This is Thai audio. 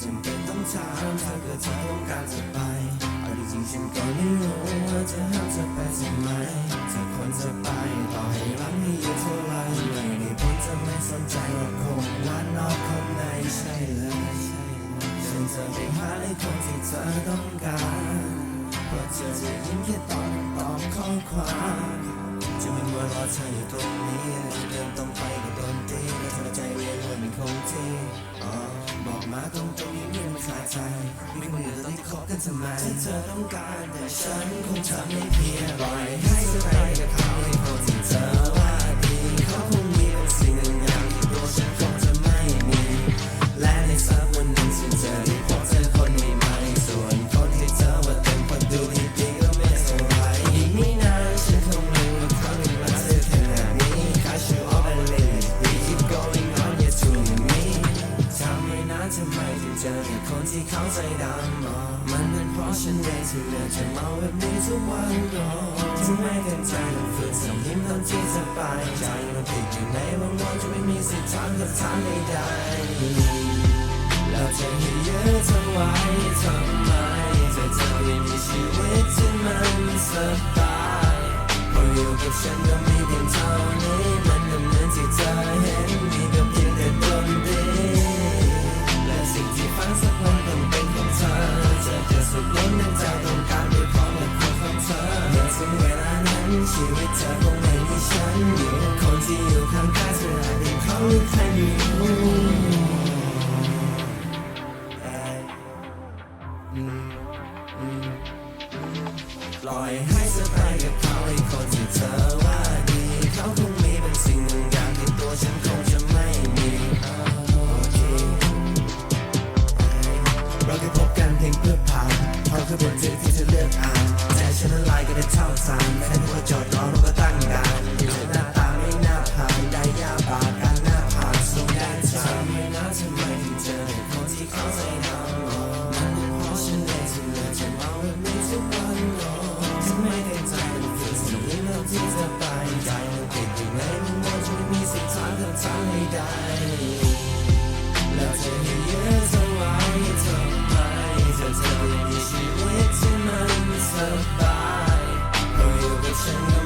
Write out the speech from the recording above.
จำเป็นต้องถามถ้าเกิดเธอต้องการจะไปเอาจริงๆฉันก็ไม่รู้ว่าจะห้ามเธอไปทำไหมถ้าคนจะไปต่อให้รักให้เยอะเท่าไรไม่ได้ผลจะไม่สนใจว่าคงว่านอกคงในใช่เลยฉันจะไปหาในคนที่เธอต้องการเพราะเธอจะยิ้มแค่ตอนตอบข้อความจะไม่มัวรอเธออยู่ตรงนี้เดินตรงไปก็โดนตีและเธอใจเรียนว่าเป็นคงที่ มาตรงๆยังไม่ต้องขาดใจไม่ควรจะต้องคบกันทำไมถ้าเธอต้องการแต่ฉันคงทำไม่เพียงบ่อย ทำไมถึงเจอแต่คนที่เขาใจดำอ๋อมันเป็นเพราะฉันเองที่เลือกจะเมาแบบนี้ทุกวันอ๋อถึงแม้เต็มใจต้องฝืนส่งยิ้มตอนที่สบายใจมันติดอยู่ในวงวนจะไม่มีสิทธิ์ถามกับถามใดๆแล้วจะให้เยอะเท่าไหร่ทำไมแต่เธอไม่มีชีวิตที่มันสบายเพราะอยู่กับฉันก็มีเพียงเท่านี้มัน ชีวิตเธอคงไม่มีฉันอยู่คนที่อยู่ข้างกายเธออาจเป็นเขาหรือใครอยู่ปล่อยให้สบายกับเขา Sing